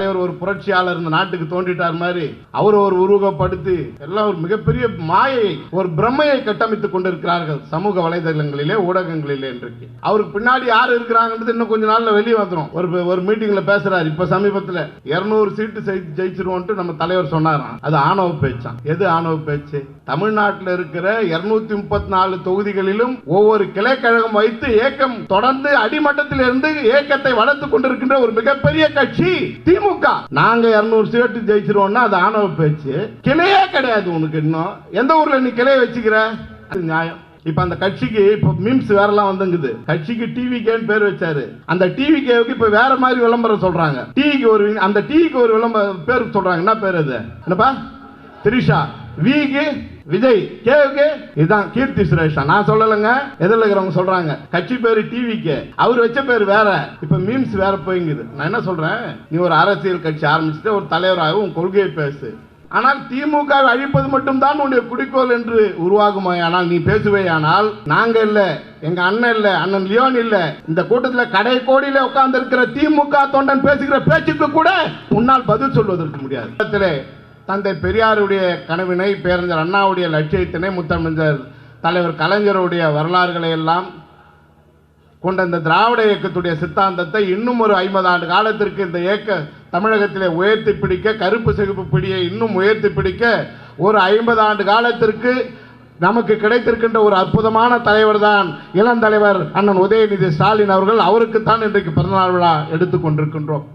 தலைவர் ஒரு புரட்சியாளர் இந்த நாட்டுக்கு தோன்றிட்டார் மாதிரி அவர் ஒரு உருவகப்படுத்தி எல்லாம் ஒரு மிகப்பெரிய மாயை ஒரு பிரம்மையை கட்டமைத்துக் கொண்டிருக்கிறார்கள் சமூக வலைதளங்களிலே ஊடகங்களிலே இன்றைக்கு. அவருக்கு பின்னாடி யார் இருக்கிறாங்கன்றது இன்னும் கொஞ்ச நாள்ல வெளியே வந்துடும் ஒரு ஒரு மீட்டிங்ல பேசுறாரு. இப்ப சமீபத்துல 200 சீட்டு ஜெயி- ஜெயிச்சிருவோன்ட்டு நம்ம தலைவர் சொன்னாராம். அது ஆணவ பேச்சான் எது ஆணவ பேச்சு? தமிழ்நாட்டில் இருக்கிற 234 முப்பத்தி நாலு தொகுதிகளிலும் ஒவ்வொரு கிளைக்கழகம் வைத்து ஏக்கம் தொடர்ந்து அடிமட்டத்தில் இருந்து ஏக்கத்தை வளர்த்துக் கொண்டிருக்கின்ற ஒரு மிகப்பெரிய கட்சி திமுக. நாங்க 200 சீட்டு ஜெயிச்சிருவோம்னா அது ஆணவ பேச்சு. கிளையே கிடையாது உனக்கு இன்னும். எந்த ஊர்ல நீ கிளையை வச்சுக்கிற? அது நியாயம். இப்ப அந்த கட்சிக்கு இப்ப மீம்ஸ் வேறலாம் வந்துங்குது. கட்சிக்கு டிவி கேன்னு பேர் வச்சாரு. அந்த டிவி கேவுக்கு இப்ப வேற மாதிரி விளம்பரம் சொல்றாங்க. டிவிக்கு ஒரு அந்த டிவிக்கு ஒரு விளம்பரம் பேர் சொல்றாங்க. என்ன பேர் அது? என்னப்பா? திரிஷா. விக்கு விஜய் கேவுக்கு இதான் கீர்த்தி சுரேஷா. நான் சொல்லலைங்க. எதிரில் இருக்கிறவங்க சொல்றாங்க. கட்சி பேரு டிவிக்கு அவர் வச்ச பேர் வேற. இப்ப மீம்ஸ் வேற போய்ங்குது. நான் என்ன சொல்றேன்? நீ ஒரு அரசியல் கட்சி ஆரம்பிச்சுட்டு ஒரு தலைவராக உன் கொள்கையை பேசு. ஆனால் திமுக அழிப்பது மட்டும்தான் உன்னுடைய குறிக்கோள் என்று உருவாகுமாயானால் நீ பேசுவேயானால் நாங்க இல்ல எங்க அண்ணன் இல்ல அண்ணன் லியோன் இல்ல இந்த கூட்டத்துல கடை கோடியில உட்கார்ந்து இருக்கிற திமுக தொண்டன் பேசுகிற பேச்சுக்கு கூட உன்னால் பதில் சொல்வதற்கு முடியாது. தந்தை பெரியாருடைய கனவினை பேரறிஞர் அண்ணாவுடைய லட்சியத்தினை முத்தமிழர் தலைவர் கலைஞருடைய வரலாறுகளை எல்லாம் கொண்ட இந்த திராவிட இயக்கத்துடைய சித்தாந்தத்தை இன்னும் ஒரு ஐம்பது ஆண்டு காலத்திற்கு இந்த இயக்க தமிழகத்திலே உயர்த்தி பிடிக்க கருப்பு சிகப்பு பிடியை இன்னும் உயர்த்தி பிடிக்க ஒரு ஐம்பது ஆண்டு காலத்திற்கு நமக்கு கிடைத்திருக்கின்ற ஒரு அற்புதமான தலைவர் தான் இளந்தலைவர் அண்ணன் உதயநிதி ஸ்டாலின் அவர்கள். அவருக்குத்தான் இன்றைக்கு பிறந்தநாள் விழா எடுத்துக்கொண்டிருக்கின்றோம்